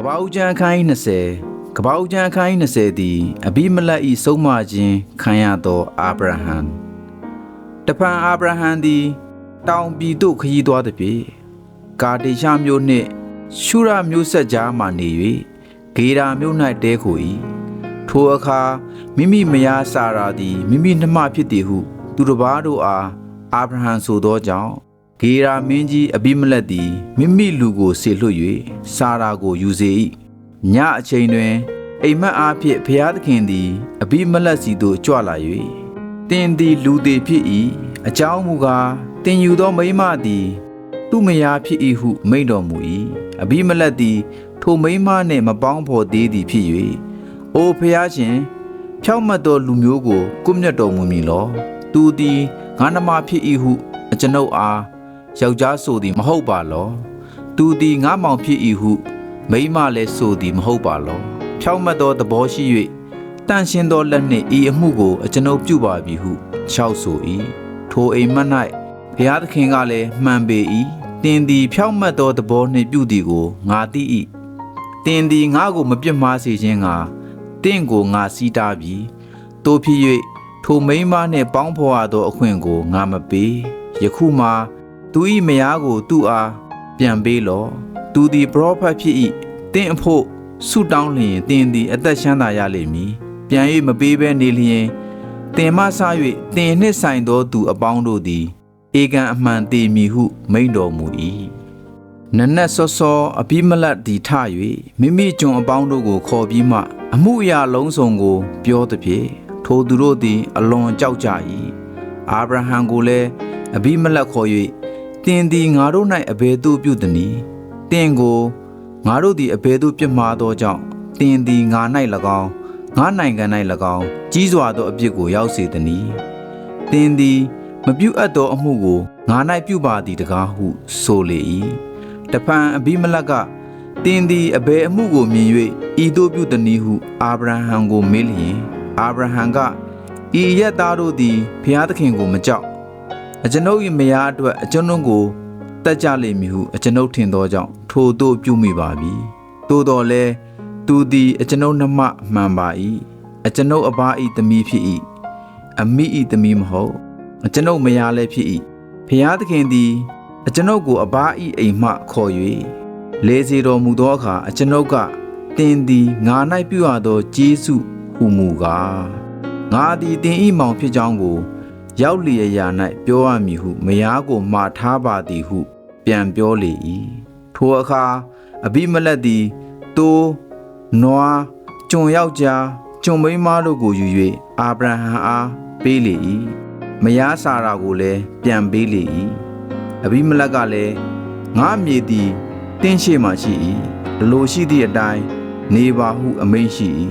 ကပ္ပဦးကျမ်းအခန်းကြီး20ကပ္ပဦးကျမ်းအခန်းကြီး20သည်အဘိမလက်ဤဆုံးမခြင်းခံရသောအာဗြဟံတဖန်အာဗြဟံသည် တောင်ပြည်သို့ခရီးသွားသည်ဖြင့်ကာဒေရှမြို့နှင့်ရှုရမြို့ဆက်ကြားမှနေ၍ဂေရာမြို့၌တဲခို၏ထိုအခါမိမိမယားစာရာသည်မိမိနှမဖြစ်သည်ဟု သူတစ်ပါးတို့အားအာဗြဟံဆိုသောကြောင့် ဂေရာမင်းကြီးအဘိမလက်သည်မိမိလူကိုဆေလွတ်၍စာရာကိုယူစေ၏ညအချိန်တွင် အိမ်မက်အားဖြင့်ဘုရားသခင်သည်အဘိမလက်စီသို့ကြွလာ၍တင်သည်လူသည်ဖြစ်၏အကြောင်းမူကားတင်ယူသောမိန်းမသည်သူ့မယားဖြစ်၏ဟု မိန့်တော်မူ၏အဘိမလက်သည် ထိုမိန်းမနှင့်မပေါင်းဖော်သေးသည်ဖြစ်၍အိုဖျားရှင်ဖြောက်မတ်သောလူမျိုးကိုကွပ်မျက်တော်မူမည်လော သူသည်ငါနှမဖြစ်၏ဟု အကျွန်ုပ်အား ယောက်ျားဆိုသည်မဟုတ်ပါလောသူသည်ငါမောင်ဖြစ်၏ဟု မိန်းမလည်းဆိုသည်မဟုတ်ပါလောဖြောက်မတ်သောသဘောရှိ၍တန့်ရှင်းသောလက်နှင့်ဤအမှုကိုအကျွန်ုပ်ပြုပါပြီဟုလျှောက်ဆို၏ထိုအိမ်မက်၌ဘုရားသခင်ကလည်းမှန်ပေ၏တင်သည်ဖြောက်မတ်သောသဘောနှင့်ပြုသည်ကိုငါသိ၏တင်သည်ငါကိုမပြစ်မှားစေခြင်းကတင့်ကိုငါစီးတားပြီတို့ဖြစ်၍ထိုမိန်းမနှင့်ပေါင်းဖော်ရသောအခွင့်ကိုငါမပေးယခုမှ သူ၏မယားကို သူ့အားပြန်ပေးလော့သူသည်ပရောဖက်ဖြစ်၏တင့်အဖို့ဆုတောင်းလျင်တင်သည်အသက်ရှမ်းသာရလိမ့်မည်ပြန်၍မပေးဘဲနေလျင်တင်မဆ၍တင်နှင့်ဆိုင်သောသူအပေါင်းတို့သည်ဧကန်အမှန်တည်မည်ဟု မိန့်တော်မူ၏နနက်စောစောအဘိမလတ်သည်ထ၍မိမိကျွန်အပေါင်းတို့ကိုခေါ်ပြီးမှ အမှုအရာလုံးစုံကို ပြောသည်ဖြင့်ထိုသူတို့သည် အလွန်ကြောက်ကြ၏အာဗြဟံကိုလည်းအဘိမလတ်ခေါ်၍ တင်သည်ငါတို့၌အဘယ်သို့ပြုသနည်းတင်ကိုငါတို့သည်အဘယ်သို့ပြစ်မှားသောကြောင့်တင်သည်ငါ၌၎င်းငါနိုင်ငံ၌၎င်းကြီးစွာသောအပြစ်ကိုရောက်စေသနည်းတင်သည်မပြုအပ်သောအမှုကိုငါ၌ပြုပါသည်တကားဟုဆိုလေ၏တဖန်အဘိမလတ်ကတင်သည်အဘယ်အမှုကိုမြင်၍ဤသို့ပြုသနည်းဟုအာဗြဟံကိုမေးလျင်အာဗြဟံကဤရက်သားတို့သည်ဘုရားသခင်ကိုမကြောက် အကျွန်ုပ်၏မယားအတွက်အကျွန်ုပ်ကိုတက်ကြလိမ့်မည်ဟုအကျွန်ုပ်ထင်သောကြောင့်ထိုသို့ပြုမိပါပြီသို့တော်လည်းသူသည်အကျွန်ုပ်နှမမှန်ပါ၏အကျွန်ုပ်အဘ၏သမီးဖြစ်၏အမိ၏သမီးမဟုတ်အကျွန်ုပ်မယားလည်းဖြစ်၏ဖျားသခင်သည်အကျွန်ုပ်ကိုအဘ၏အိမ်မှခေါ်၍လေစီတော်မူသောအခါအကျွန်ုပ်ကတင်သည်ငါ၌ပြုရသောကျေးဇူးဟူမူကားငါသည်တင်၏မောင်ဖြစ်ကြောင်းကို ရောက်လျက်ရာ၌ပြောရမည်ဟုမယားကိုမှားထားပါသည်ဟု ပြန်ပြောလေ၏ထိုအခါအဘိမလက်သည်တိုးနွားကျွန်ယောက်ျားကျွန်မိန်းမတို့ကိုယူ၍အာဗြဟံအားပေးလေ၏မယားစာရာကိုလည်းပြန်ပေးလေ၏အဘိမလက်ကလည်းငါမြေသည်တင်းရှိမှရှိ၏လိုရှိသည့်အတိုင်းနေပါဟုအမိန့်ရှိ၏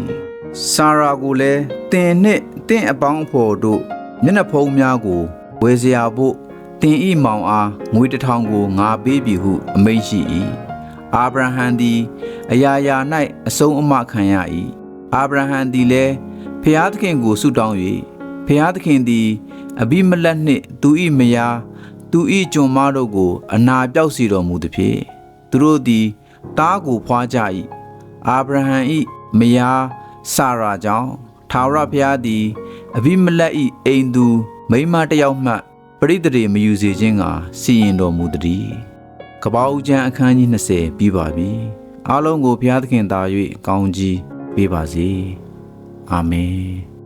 စာရာကိုလည်းတင်နှင့်တင့်အပေါင်းအဖော်တို့ မျက်နှာဖုံးများကိုဝယ်စရာဖို့တင်ဤမောင်အားငွေတစ်ထောင်ကိုငါပေးပြီဟုအမိန့်ရှိ၏အာဗြဟံသည်အရာရာ၌အဆုံးအမခံရ၏အာဗြဟံသည်လည်းဖျားသခင်ကိုဆုတောင်း၍ဖျားသခင်သည်အဘိမလက်နှင့်သူ၏မယားသူ၏ကျွန်မတို့ကို အနာပြောက်စီတော်မူသည်ဖြင့်သူတို့သည်တားကိုဖွားကြ၏အာဗြဟံ၏မယားစာရာကြောင့်ထာဝရဘုရားသည် အဘိမလက်၏အိမ်သူ မိန်းမတစ်ယောက်မှပရိသေတွေမယူစေခြင်းကစီရင်တော်မူသည်ကပ္ပဦးကျမ်းအခန်းကြီး20ပြီးပါပြီအားလုံးကိုဘုရားသခင်သာ၍ကောင်းကြီးပေးပါစေအာမင်